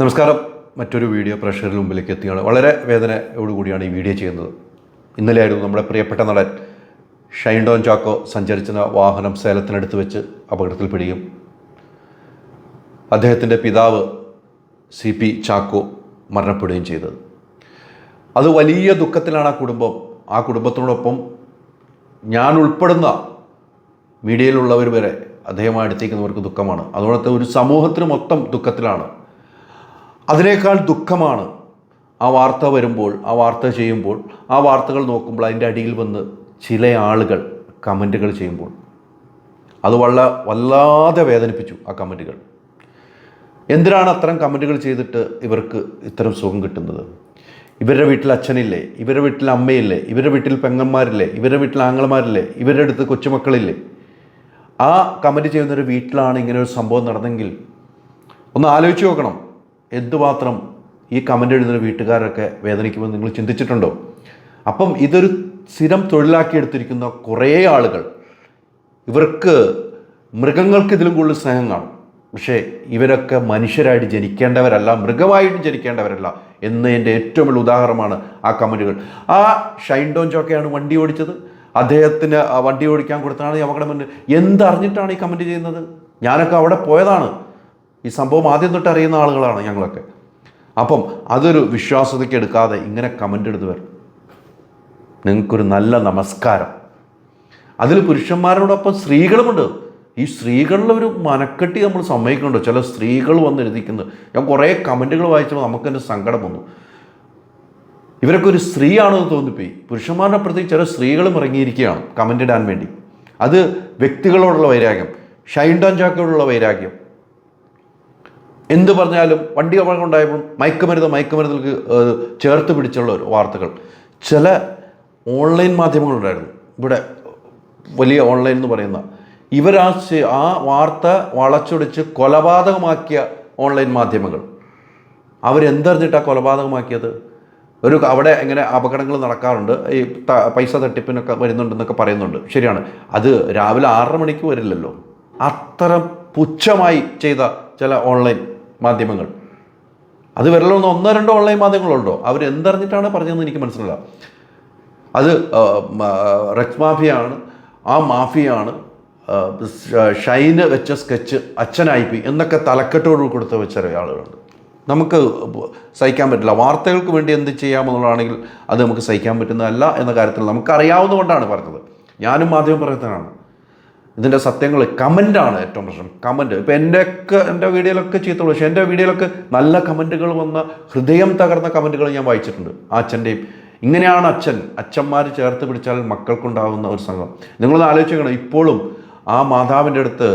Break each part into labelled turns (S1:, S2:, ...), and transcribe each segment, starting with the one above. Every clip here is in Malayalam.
S1: നമസ്കാരം. മറ്റൊരു വീഡിയോ പ്രേക്ഷകരുടെ മുമ്പിലേക്ക് എത്തിയാണ്. വളരെ വേദനയോടുകൂടിയാണ് ഈ വീഡിയോ ചെയ്യുന്നത്. ഇന്നലെയായിരുന്നു നമ്മുടെ പ്രിയപ്പെട്ട നടൻ ഷൈൻ ചാക്കോ സഞ്ചരിച്ച വാഹനം സേലത്തിനടുത്ത് വെച്ച് അപകടത്തിൽപ്പെടുകയും അദ്ദേഹത്തിന്റെ പിതാവ് സി പി ചാക്കോ മരണപ്പെടുകയും ചെയ്തത് അത് വലിയ ദുഃഖത്തിലാണ് ആ കുടുംബം. ആ കുടുംബത്തിനോടൊപ്പം ഞാൻ ഉൾപ്പെടുന്ന മീഡിയയിലുള്ളവർ വരെ അദ്ദേഹമായി അടുത്തേക്കുന്നവർക്ക് ദുഃഖമാണ്. അതുപോലത്തെ ഒരു സമൂഹത്തിന് മൊത്തം ദുഃഖത്തിലാണ്. അതിനേക്കാൾ ദുഃഖമാണ് ആ വാർത്ത വരുമ്പോൾ ആ വാർത്ത ചെയ്യുമ്പോൾ ആ വാർത്തകൾ നോക്കുമ്പോൾ അതിന്റെ അടിയിൽ വന്ന് ചില ആളുകൾ കമന്റുകൾ ചെയ്യുമ്പോൾ. അത് വല്ല വല്ലാതെ വേദനിപ്പിച്ചു ആ കമന്റുകൾ. എന്തിനാണ് അത്തരം കമന്റുകൾ ചെയ്തിട്ട് ഇവർക്ക് ഇത്തരം സുഖം കിട്ടുന്നത്? ഇവരുടെ വീട്ടിൽ അച്ഛനില്ലേ? ഇവരുടെ വീട്ടിൽ അമ്മയില്ലേ? ഇവരുടെ വീട്ടിൽ പെങ്ങന്മാരില്ലേ? ഇവരുടെ വീട്ടിൽ ആങ്ങളമാരില്ലേ? ഇവരുടെ അടുത്ത് കൊച്ചുമക്കളില്ലേ? ആ കമന്റ് ചെയ്യുന്നൊരു വീട്ടിലാണ് ഇങ്ങനെ ഒരു സംഭവം നടന്നെങ്കിൽ ഒന്ന് ആലോചിച്ച് നോക്കണം. എന്തുമാത്രം ഈ കമന്റ് എഴുതുന്ന വീട്ടുകാരൊക്കെ വേദനിക്കുമെന്ന് നിങ്ങൾ ചിന്തിച്ചിട്ടുണ്ടോ? അപ്പം ഇതൊരു സ്ഥിരം തൊഴിലാക്കി എടുത്തിരിക്കുന്ന കുറേ ആളുകൾ ഇവർക്ക് മൃഗങ്ങൾക്ക് ഇതിലും കൂടുതൽ സ്നേഹം കാണും. പക്ഷേ ഇവരൊക്കെ മനുഷ്യരായിട്ട് ജനിക്കേണ്ടവരല്ല മൃഗമായിട്ട് ജനിക്കേണ്ടവരല്ല എന്നതിന്റെ ഏറ്റവും വലിയ ഉദാഹരണമാണ് ആ കമന്റുകൾ ആ ഷൈൻ ഡോൺ വണ്ടി ഓടിച്ചത്. അദ്ദേഹത്തിന് വണ്ടി ഓടിക്കാൻ കൊടുത്താണ് അപകടം എന്തറിഞ്ഞിട്ടാണ് ഈ കമന്റ് ചെയ്യുന്നത്? ഞാനൊക്കെ അവിടെ പോയതാണ്. ഈ സംഭവം ആദ്യം തൊട്ട് അറിയുന്ന ആളുകളാണ് ഞങ്ങളൊക്കെ. അപ്പം അതൊരു വിശ്വാസതയ്ക്ക് എടുക്കാതെ ഇങ്ങനെ കമന്റ് എടുത്ത് വരും. നിങ്ങൾക്കൊരു നല്ല നമസ്കാരം. അതിൽ പുരുഷന്മാരോടൊപ്പം സ്ത്രീകളുമുണ്ട്. ഈ സ്ത്രീകളുടെ ഒരു മനക്കെട്ടി നമ്മൾ സമ്മതിക്കുന്നുണ്ട്? ചില സ്ത്രീകൾ വന്ന് എഴുതിക്കുന്നത് ഞാൻ കുറേ കമന്റുകൾ വായിച്ചപ്പോൾ നമുക്ക് തന്നെ സങ്കടം വന്നു. ഇവരൊക്കെ ഒരു സ്ത്രീയാണെന്ന് തോന്നിപ്പോയി. പുരുഷന്മാരുടെ പ്രതി ചില സ്ത്രീകളും ഇറങ്ങിയിരിക്കുകയാണ് കമന്റ് ഇടാൻ വേണ്ടി. അത് വ്യക്തികളോടുള്ള വൈരാഗ്യം. ഷൈൻ ചാക്കോടുള്ള വൈരാഗ്യം. എന്ത് പറഞ്ഞാലും വണ്ടി അപകടം ഉണ്ടായപ്പോൾ മയക്കുമരുന്ന് മയക്കുമരുന്നിലേക്ക് ഏഹ്, ചേർത്ത് പിടിച്ചുള്ള വാർത്തകൾ. ചില ഓൺലൈൻ മാധ്യമങ്ങളുണ്ടായിരുന്നു. ഇവിടെ വലിയ ഓൺലൈൻ എന്ന് പറയുന്ന. ഇവരാ ആ വാർത്ത വളച്ചൊടിച്ച് കൊലപാതകമാക്കിയ ഓൺലൈൻ മാധ്യമങ്ങൾ. അവരെന്തറിഞ്ഞിട്ടാണ് കൊലപാതകമാക്കിയത്? ഒരു അവിടെ ഇങ്ങനെ അപകടങ്ങൾ നടക്കാറുണ്ട്. ഈ പൈസ തട്ടിപ്പിനൊക്കെ വരുന്നുണ്ടെന്നൊക്കെ പറയുന്നുണ്ട്. ശരിയാണ്. അത് രാവിലെ ആറര മണിക്ക് വരില്ലല്ലോ. അത്തരം പുച്ഛമായി ചെയ്ത ചില ഓൺലൈൻ മാധ്യമങ്ങൾ. അത് വരലൊന്ന് ഒന്നോ രണ്ടോ ഓൺലൈൻ മാധ്യമങ്ങളുണ്ടോ? അവർ എന്തറിഞ്ഞിട്ടാണ് പറഞ്ഞതെന്ന് എനിക്ക് മനസ്സിലാവില്ല അത് റെക്സ് മാഫിയാണ് ആ മാഫിയാണ് ഷൈന് വെച്ച സ്കെച്ച് അച്ഛനായിപ്പോയി എന്നൊക്കെ തലക്കെട്ടോട് കൊടുത്ത് വെച്ച ആളുകളുണ്ട് നമുക്ക് സഹിക്കാൻ പറ്റില്ല. വാർത്തകൾക്ക് വേണ്ടി എന്ത് ചെയ്യാമെന്നുള്ളതാണെങ്കിൽ അത് നമുക്ക് സഹിക്കാൻ പറ്റുന്നതല്ല എന്ന കാര്യത്തിൽ നമുക്കറിയാവുന്നതുകൊണ്ടാണ് പറഞ്ഞത്. ഞാനും മാധ്യമ പ്രവർത്തനാണ് ഇതിന്റെ സത്യങ്ങൾ കമന്റാണ് ഏറ്റവും പ്രശ്നം. കമന്റ് ഇപ്പം എന്റെയൊക്കെ എന്റെ വീഡിയോയിലൊക്കെ ചീത്ത പക്ഷേ എന്റെ വീഡിയോയിലൊക്കെ നല്ല കമന്റുകൾ വന്ന ഹൃദയം തകർന്ന കമന്റുകൾ ഞാൻ വായിച്ചിട്ടുണ്ട്. ആ അച്ഛന്റെയും ഇങ്ങനെയാണ് അച്ഛൻ. അച്ഛന്മാർ ചേർത്ത് പിടിച്ചാൽ മക്കൾക്കുണ്ടാകുന്ന ഒരു സംഘം നിങ്ങളൊന്ന് ആലോചിക്കണം ഇപ്പോഴും ആ മാതാവിന്റെ അടുത്ത്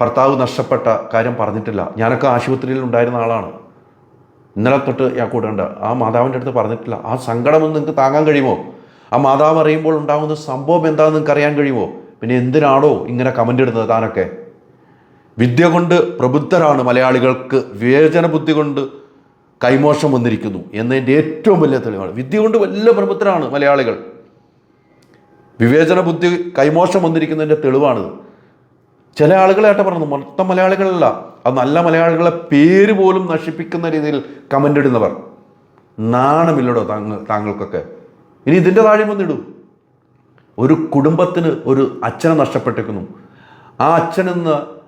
S1: ഭർത്താവ് നഷ്ടപ്പെട്ട കാര്യം പറഞ്ഞിട്ടില്ല. ഞാനൊക്കെ ആശുപത്രിയിൽ ഉണ്ടായിരുന്ന ആളാണ്. ഇന്നലെ തൊട്ട് ഞാൻ കൂടേണ്ട ആ മാതാവിന്റെ അടുത്ത് പറഞ്ഞിട്ടില്ല. ആ സങ്കടമൊന്നും നിങ്ങൾക്ക് താങ്ങാൻ കഴിയുമോ? ആ മാതാവ് അറിയുമ്പോൾ ഉണ്ടാകുന്ന സംഭവം എന്താണെന്ന് നിങ്ങൾക്ക് അറിയാൻ കഴിയുമോ? പിന്നെ എന്തിനാണോ ഇങ്ങനെ കമന്റ് ഇടുന്നത് താനൊക്കെ? വിദ്യ കൊണ്ട് പ്രബുദ്ധരാണ് മലയാളികൾക്ക് വിവേചന ബുദ്ധി കൊണ്ട് കൈമോശം വന്നിരിക്കുന്നു എന്നതിന്റെ ഏറ്റവും വലിയ തെളിവാണ്. വിദ്യ കൊണ്ട് വലിയ പ്രബുദ്ധരാണ് മലയാളികൾ. വിവേചന ബുദ്ധി കൈമോശം വന്നിരിക്കുന്നതിന്റെ തെളിവാണിത്. ചില ആളുകളായിട്ട് പറഞ്ഞു മൊത്തം മലയാളികളല്ല. അത് നല്ല മലയാളികളെ പേര് പോലും നശിപ്പിക്കുന്ന രീതിയിൽ കമന്റ് ഇടുന്നവർ. നാണമില്ലടോ താങ്കൾ താങ്കൾക്കൊക്കെ. ഇനി ഇതിന്റെ താഴെ വന്നിടും. ഒരു കുടുംബത്തിന് ഒരു അച്ഛനെ നഷ്ടപ്പെട്ടിരിക്കുന്നു ആ അച്ഛനെന്ന്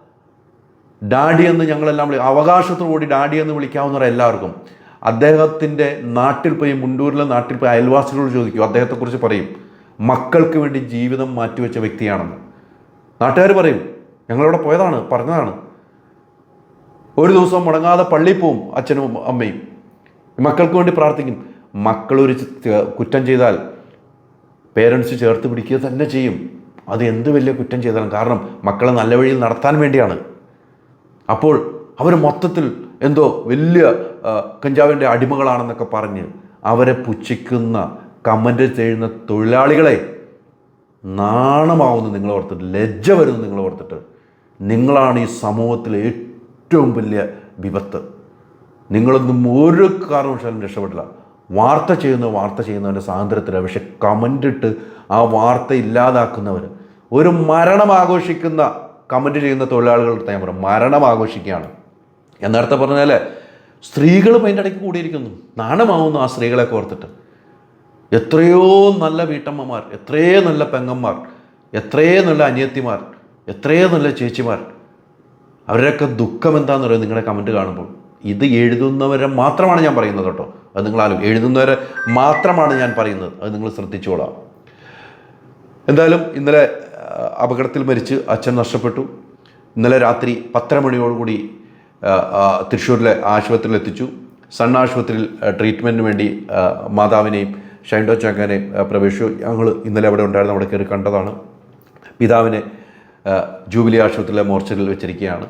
S1: ഡാഡി എന്ന് ഞങ്ങളെല്ലാം വിളി അവകാശത്തോടുകൂടി ഡാഡി എന്ന് വിളിക്കാവുന്നവർ എല്ലാവർക്കും. അദ്ദേഹത്തിന്റെ നാട്ടിൽ പോയി മുണ്ടൂരിലെ നാട്ടിൽ പോയി അയൽവാസികളോട് ചോദിക്കും. അദ്ദേഹത്തെക്കുറിച്ച് പറയും. മക്കൾക്ക് വേണ്ടി ജീവിതം മാറ്റിവെച്ച വ്യക്തിയാണെന്ന്. നാട്ടുകാർ പറയും. ഞങ്ങളവിടെ പോയതാണ് പറഞ്ഞതാണ്. ഒരു ദിവസം മുടങ്ങാതെ പള്ളിയിൽ പോവും അച്ഛനും അമ്മയും. മക്കൾക്ക് വേണ്ടി പ്രാർത്ഥിക്കും. മക്കളൊരു കുറ്റം ചെയ്താൽ പേരൻസ് ചേർത്ത് പിടിക്കുക തന്നെ ചെയ്യും. അത് എന്ത് വലിയ കുറ്റം ചെയ്താലും. കാരണം മക്കളെ നല്ല വഴിയിൽ നടത്താൻ വേണ്ടിയാണ്. അപ്പോൾ അവർ മൊത്തത്തിൽ എന്തോ വലിയ കഞ്ചാവിന്റെ അടിമകളാണെന്നൊക്കെ പറഞ്ഞ് അവരെ പുച്ഛിക്കുന്ന കമന്റ് ചെയ്യുന്ന തൊഴിലാളികളെ നാണമാവുന്നു നിങ്ങൾ ഓർത്തിട്ട് ലജ്ജ വരുന്നു നിങ്ങൾ ഓർത്തിട്ട് നിങ്ങളാണ് ഈ സമൂഹത്തിലെ ഏറ്റവും വലിയ വിപത്ത്. നിങ്ങളൊന്നും ഒരു കാരണവശാലും രക്ഷപ്പെടില്ല വാർത്ത ചെയ്യുന്ന വാർത്ത ചെയ്യുന്നവന്റെ സ്വാതന്ത്ര്യത്തിലാണ് പക്ഷെ കമന്റ് ഇട്ട് ആ വാർത്ത ഇല്ലാതാക്കുന്നവർ ഒരു മരണം ആഘോഷിക്കുന്ന കമന്റ് ചെയ്യുന്ന തൊഴിലാളികളുടെ ഞാൻ പറയും മരണം ആഘോഷിക്കുകയാണ്. എന്നർത്ഥം പറഞ്ഞാൽ സ്ത്രീകളും അതിന്റെ ഇടയ്ക്ക് കൂടിയിരിക്കുന്നു. നാണമാവുന്നു ആ സ്ത്രീകളെ ഓർത്തിട്ട്. എത്രയോ നല്ല വീട്ടമ്മമാർ എത്രയോ നല്ല പെങ്ങന്മാർ എത്രയോ നല്ല അനിയത്തിമാർ എത്രയോ നല്ല ചേച്ചിമാർ. അവരുടെയൊക്കെ ദുഃഖം എന്താണെന്ന് പറയുന്നത് നിങ്ങളുടെ കമന്റ് കാണുമ്പോൾ? ഇത് എഴുതുന്നവരെ മാത്രമാണ് ഞാൻ പറയുന്നത് കേട്ടോ. അത് നിങ്ങളാലും എഴുതുന്നവരെ മാത്രമാണ് ഞാൻ പറയുന്നത്. അത് നിങ്ങൾ ശ്രദ്ധിച്ചോളാം. എന്തായാലും ഇന്നലെ അപകടത്തിൽ മരിച്ച് അച്ഛൻ നഷ്ടപ്പെട്ടു. ഇന്നലെ രാത്രി പത്തര മണിയോടുകൂടി തൃശ്ശൂരിലെ ആശുപത്രിയിൽ എത്തിച്ചു. സൺ ആശുപത്രിയിൽ ട്രീറ്റ്മെന്റിന് വേണ്ടി മാതാവിനെയും ഷൈൻഡോ ചാക്കാനെയും പ്രവേശിച്ചു. ഞങ്ങൾ ഇന്നലെ അവിടെ ഉണ്ടായിരുന്നു. അവിടെ കയറി കണ്ടതാണ്. പിതാവിനെ ജൂബിലി ആശുപത്രിയിലെ മോർച്ചറിയിൽ വെച്ചിരിക്കുകയാണ്.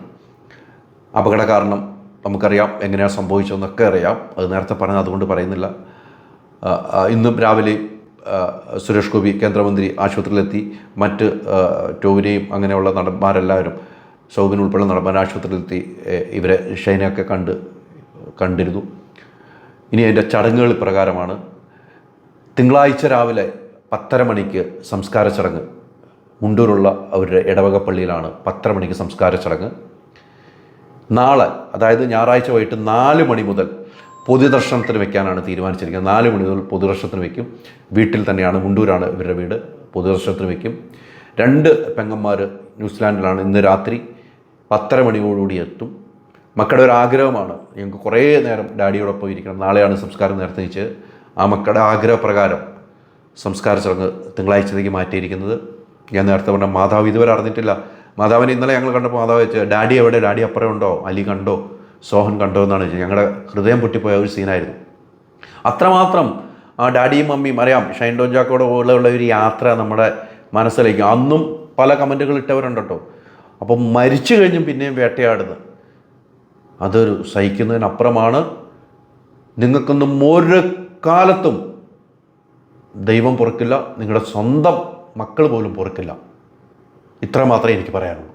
S1: അപകട കാരണം നമുക്കറിയാം എങ്ങനെയാണ് സംഭവിച്ചതെന്നൊക്കെ അറിയാം. അത് നേരത്തെ പറഞ്ഞത് അതുകൊണ്ട് പറയുന്നില്ല. ഇന്നും രാവിലെ സുരേഷ് ഗോപി കേന്ദ്രമന്ത്രി ആശുപത്രിയിലെത്തി. മറ്റ് ടോവിനെയും അങ്ങനെയുള്ള നടന്മാരെല്ലാവരും സൗബിൻ ഉൾപ്പെടെ നടന്മാർ ആശുപത്രിയിലെത്തി. ഇവരെ ഷൈനയൊക്കെ കണ്ട് കണ്ടിരുന്നു. ഇനി അതിന്റെ ചടങ്ങുകൾ പ്രകാരമാണ് തിങ്കളാഴ്ച രാവിലെ പത്തര മണിക്ക് സംസ്കാര ചടങ്ങ്. മുണ്ടൂരുള്ള അവരുടെ ഇടവകപ്പള്ളിയിലാണ് പത്തര മണിക്ക് സംസ്കാര ചടങ്ങ്. നാളെ അതായത് ഞായറാഴ്ച വൈകിട്ട് നാല് മണി മുതൽ പൊതുദർശനത്തിന് വെക്കാനാണ് തീരുമാനിച്ചിരിക്കുന്നത്. നാല് മണി മുതൽ പൊതുദർശനത്തിന് വെക്കും. വീട്ടിൽ തന്നെയാണ് മുണ്ടൂരാണ് ഇവരുടെ വീട്. പൊതുദർശനത്തിന് വെക്കും. രണ്ട് പെങ്ങന്മാർ ന്യൂസിലാൻഡിലാണ് ഇന്ന് രാത്രി പത്തര മണിയോടുകൂടി എത്തും. മക്കളുടെ ഒരു ആഗ്രഹമാണ്. ഞങ്ങൾക്ക് കുറേ നേരം ഡാഡിയോടൊപ്പം ഇരിക്കണം. നാളെയാണ് സംസ്കാരം നേരത്തെ വെച്ച് ആ മക്കളുടെ ആഗ്രഹപ്രകാരം സംസ്കാര ചടങ്ങ് തിങ്കളാഴ്ചത്തേക്ക് മാറ്റിയിരിക്കുന്നത്. ഞാൻ നേരത്തെ പറഞ്ഞ മാതാവ് ഇതുവരെ അറിഞ്ഞിട്ടില്ല. മാതാവിനെ ഇന്നലെ ഞങ്ങൾ കണ്ടപ്പോൾ മാതാവ് വെച്ച് ഡാഡി എവിടെ? ഡാഡി അപ്പുറം ഉണ്ടോ? അലി കണ്ടോ? സോഹൻ കണ്ടോ? എന്നാണ് വെച്ചത് ഞങ്ങളുടെ ഹൃദയം പൊട്ടിപ്പോയ ഒരു സീനായിരുന്നു. അത്രമാത്രം ഡാഡിയും മമ്മിയും അറിയാം ഷൈൻ ഡോൺ ഉള്ള ഉള്ള ഒരു യാത്ര നമ്മുടെ മനസ്സിലേക്ക് അന്നും പല കമന്റുകൾ ഇട്ടവരുണ്ട് കേട്ടോ. അപ്പം മരിച്ചു കഴിഞ്ഞും പിന്നെയും വേട്ടയാടുന്നത്. അതൊരു സഹിക്കുന്നതിനപ്പുറമാണ്. നിങ്ങൾക്കൊന്നും ഒരു കാലത്തും ദൈവം പുറക്കില്ല. നിങ്ങളുടെ സ്വന്തം മക്കൾ പോലും പൊറുക്കില്ല. ഇത്ര മാത്രമേ എനിക്ക് പറയാനുള്ളൂ.